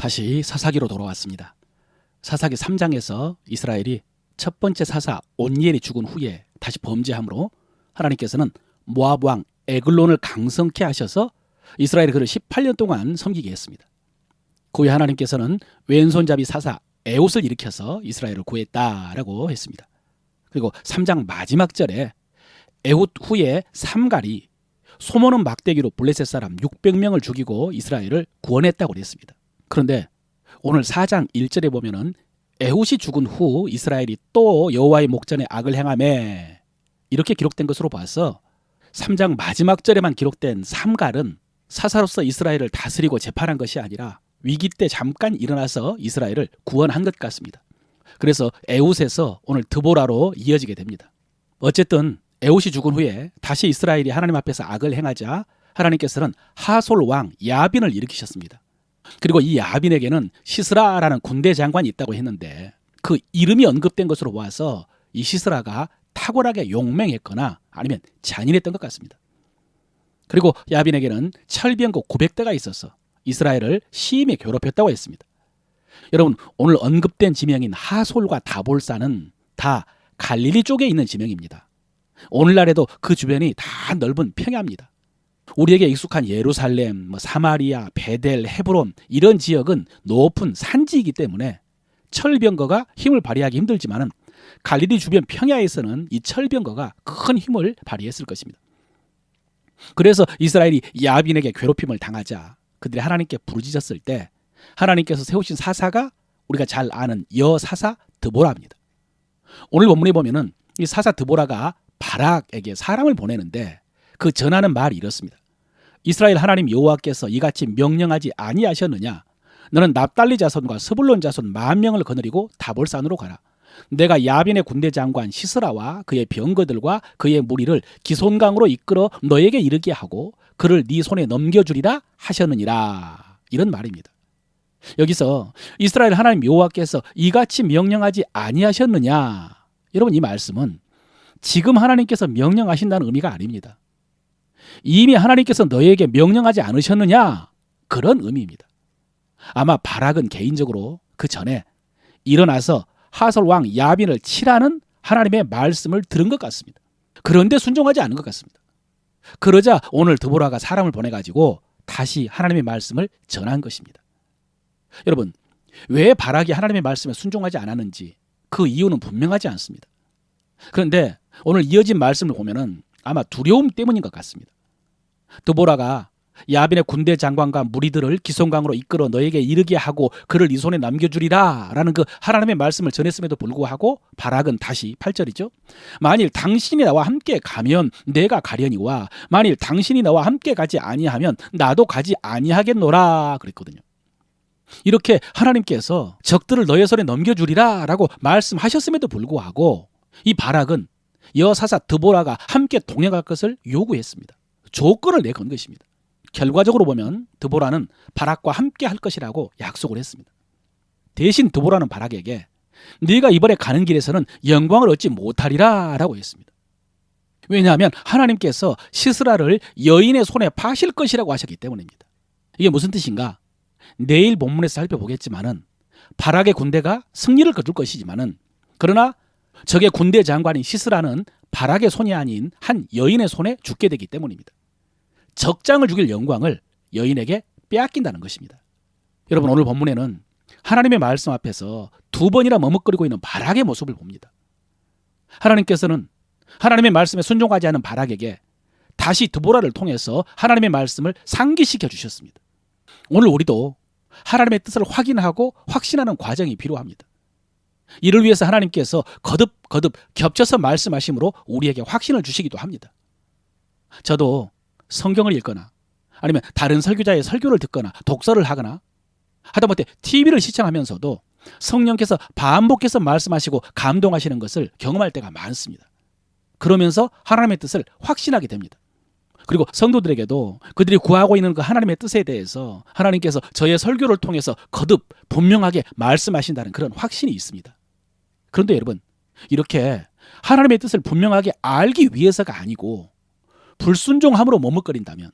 다시 사사기로 돌아왔습니다. 사사기 3장에서 이스라엘이 첫 번째 사사 온니엘이 죽은 후에 다시 범죄함으로 하나님께서는 모압 왕 에글론을 강성케 하셔서 이스라엘이 그를 18년 동안 섬기게 했습니다. 그 후에 하나님께서는 왼손잡이 사사 에옷을 일으켜서 이스라엘을 구했다라고 했습니다. 그리고 3장 마지막 절에 에옷 후에 삼갈이 소모는 막대기로 블레셋 사람 600명을 죽이고 이스라엘을 구원했다고 그랬습니다. 그런데 오늘 4장 1절에 보면은 에훗이 죽은 후 이스라엘이 또 여호와의 목전에 악을 행함에 이렇게 기록된 것으로 봐서 3장 마지막 절에만 기록된 삼갈은 사사로서 이스라엘을 다스리고 재판한 것이 아니라 위기 때 잠깐 일어나서 이스라엘을 구원한 것 같습니다. 그래서 에훗에서 오늘 드보라로 이어지게 됩니다. 어쨌든 에훗이 죽은 후에 다시 이스라엘이 하나님 앞에서 악을 행하자 하나님께서는 하솔 왕 야빈을 일으키셨습니다. 그리고 이 야빈에게는 시스라라는 군대 장관이 있다고 했는데 그 이름이 언급된 것으로 보아서 이 시스라가 탁월하게 용맹했거나 아니면 잔인했던 것 같습니다. 그리고 야빈에게는 철병거 900대가 있어서 이스라엘을 심히 괴롭혔다고 했습니다. 여러분 오늘 언급된 지명인 하솔과 다볼사는 다 갈릴리 쪽에 있는 지명입니다. 오늘날에도 그 주변이 다 넓은 평야입니다. 우리에게 익숙한 예루살렘, 뭐 사마리아, 베델, 헤브론 이런 지역은 높은 산지이기 때문에 철병거가 힘을 발휘하기 힘들지만은 갈릴리 주변 평야에서는 이 철병거가 큰 힘을 발휘했을 것입니다. 그래서 이스라엘이 야빈에게 괴롭힘을 당하자 그들이 하나님께 부르짖었을 때 하나님께서 세우신 사사가 우리가 잘 아는 여사사 드보라입니다. 오늘 본문에 보면은 이 사사 드보라가 바락에게 사람을 보내는데 그 전하는 말이 이렇습니다. 이스라엘 하나님 여호와께서 이같이 명령하지 아니하셨느냐? 너는 납달리 자손과 스불론 자손 만 명을 거느리고 다볼산으로 가라. 내가 야빈의 군대 장관 시스라와 그의 병거들과 그의 무리를 기손강으로 이끌어 너에게 이르게 하고 그를 네 손에 넘겨주리라 하셨느니라. 이런 말입니다. 여기서 이스라엘 하나님 여호와께서 이같이 명령하지 아니하셨느냐? 여러분 이 말씀은 지금 하나님께서 명령하신다는 의미가 아닙니다. 이미 하나님께서 너에게 명령하지 않으셨느냐? 그런 의미입니다. 아마 바락은 개인적으로 그 전에 일어나서 하설 왕 야빈을 치라는 하나님의 말씀을 들은 것 같습니다. 그런데 순종하지 않은 것 같습니다. 그러자 오늘 드보라가 사람을 보내 가지고 다시 하나님의 말씀을 전한 것입니다. 여러분, 왜 바락이 하나님의 말씀에 순종하지 않았는지 그 이유는 분명하지 않습니다. 그런데 오늘 이어진 말씀을 보면은 아마 두려움 때문인 것 같습니다. 드보라가 야빈의 군대 장관과 무리들을 기송강으로 이끌어 너에게 이르게 하고 그를 네 손에 남겨주리라 라는 그 하나님의 말씀을 전했음에도 불구하고 바락은 다시 8절이죠. 만일 당신이 나와 함께 가면 내가 가려니와 만일 당신이 나와 함께 가지 아니하면 나도 가지 아니하겠노라 그랬거든요. 이렇게 하나님께서 적들을 너의 손에 넘겨주리라 라고 말씀하셨음에도 불구하고 이 바락은 여사사 드보라가 함께 동행할 것을 요구했습니다. 조건을 내건 것입니다. 결과적으로 보면 드보라는 바락과 함께 할 것이라고 약속을 했습니다. 대신 드보라는 바락에게 네가 이번에 가는 길에서는 영광을 얻지 못하리라라고 했습니다. 왜냐하면 하나님께서 시스라를 여인의 손에 파실 것이라고 하셨기 때문입니다. 이게 무슨 뜻인가? 내일 본문에서 살펴보겠지만은 바락의 군대가 승리를 거둘 것이지만은 그러나 적의 군대 장관인 시스라는 바락의 손이 아닌 한 여인의 손에 죽게 되기 때문입니다. 적장을 죽일 영광을 여인에게 빼앗긴다는 것입니다. 여러분 오늘 본문에는 하나님의 말씀 앞에서 두 번이나 머뭇거리고 있는 바락의 모습을 봅니다. 하나님께서는 하나님의 말씀에 순종하지 않은 바락에게 다시 드보라를 통해서 하나님의 말씀을 상기시켜 주셨습니다. 오늘 우리도 하나님의 뜻을 확인하고 확신하는 과정이 필요합니다. 이를 위해서 하나님께서 거듭 거듭 겹쳐서 말씀하심으로 우리에게 확신을 주시기도 합니다. 저도 성경을 읽거나 아니면 다른 설교자의 설교를 듣거나 독서를 하거나 하다못해 TV를 시청하면서도 성령께서 반복해서 말씀하시고 감동하시는 것을 경험할 때가 많습니다. 그러면서 하나님의 뜻을 확신하게 됩니다. 그리고 성도들에게도 그들이 구하고 있는 그 하나님의 뜻에 대해서 하나님께서 저의 설교를 통해서 거듭 분명하게 말씀하신다는 그런 확신이 있습니다. 그런데 여러분, 이렇게 하나님의 뜻을 분명하게 알기 위해서가 아니고 불순종함으로 머뭇거린다면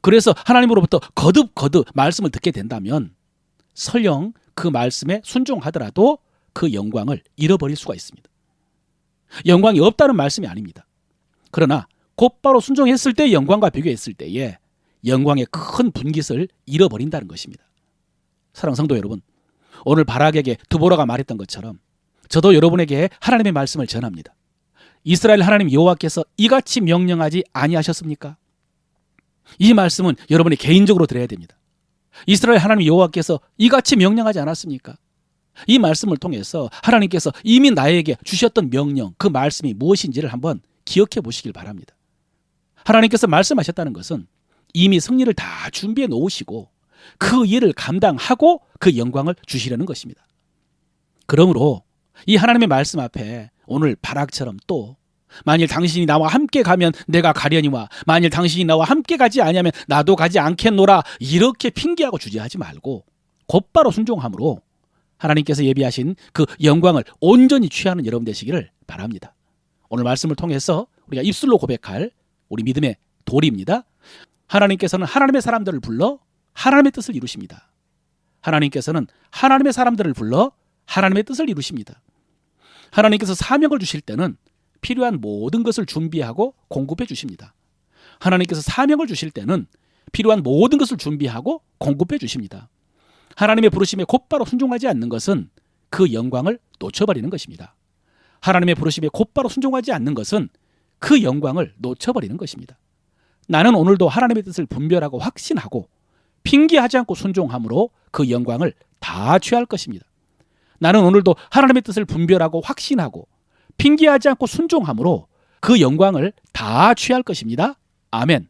그래서 하나님으로부터 거듭 거듭 말씀을 듣게 된다면 설령 그 말씀에 순종하더라도 그 영광을 잃어버릴 수가 있습니다. 영광이 없다는 말씀이 아닙니다. 그러나 곧바로 순종했을 때 영광과 비교했을 때에 영광의 큰 분깃을 잃어버린다는 것입니다. 사랑 성도 여러분, 오늘 바락에게 드보라가 말했던 것처럼 저도 여러분에게 하나님의 말씀을 전합니다. 이스라엘 하나님 여호와께서 이같이 명령하지 아니하셨습니까? 이 말씀은 여러분이 개인적으로 들어야 됩니다. 이스라엘 하나님 여호와께서 이같이 명령하지 않았습니까? 이 말씀을 통해서 하나님께서 이미 나에게 주셨던 명령, 그 말씀이 무엇인지를 한번 기억해 보시길 바랍니다. 하나님께서 말씀하셨다는 것은 이미 승리를 다 준비해 놓으시고 그 일을 감당하고 그 영광을 주시려는 것입니다. 그러므로 이 하나님의 말씀 앞에 오늘 바락처럼 또 만일 당신이 나와 함께 가면 내가 가려니와 만일 당신이 나와 함께 가지 아니하면 나도 가지 않겠노라 이렇게 핑계하고 주저하지 말고 곧바로 순종함으로 하나님께서 예비하신 그 영광을 온전히 취하는 여러분 되시기를 바랍니다. 오늘 말씀을 통해서 우리가 입술로 고백할 우리 믿음의 도리입니다. 하나님께서는 하나님의 사람들을 불러 하나님의 뜻을 이루십니다. 하나님께서는 하나님의 사람들을 불러 하나님의 뜻을 이루십니다. 하나님께서 사명을 주실 때는 필요한 모든 것을 준비하고 공급해 주십니다. 하나님께서 사명을 주실 때는 필요한 모든 것을 준비하고 공급해 주십니다. 하나님의 부르심에 곧바로 순종하지 않는 것은 그 영광을 놓쳐버리는 것입니다. 하나님의 부르심에 곧바로 순종하지 않는 것은 그 영광을 놓쳐버리는 것입니다. 나는 오늘도 하나님의 뜻을 분별하고 확신하고 핑계하지 않고 순종함으로 그 영광을 다 취할 것입니다. 나는 오늘도 하나님의 뜻을 분별하고 확신하고 핑계하지 않고 순종함으로 그 영광을 다 취할 것입니다. 아멘.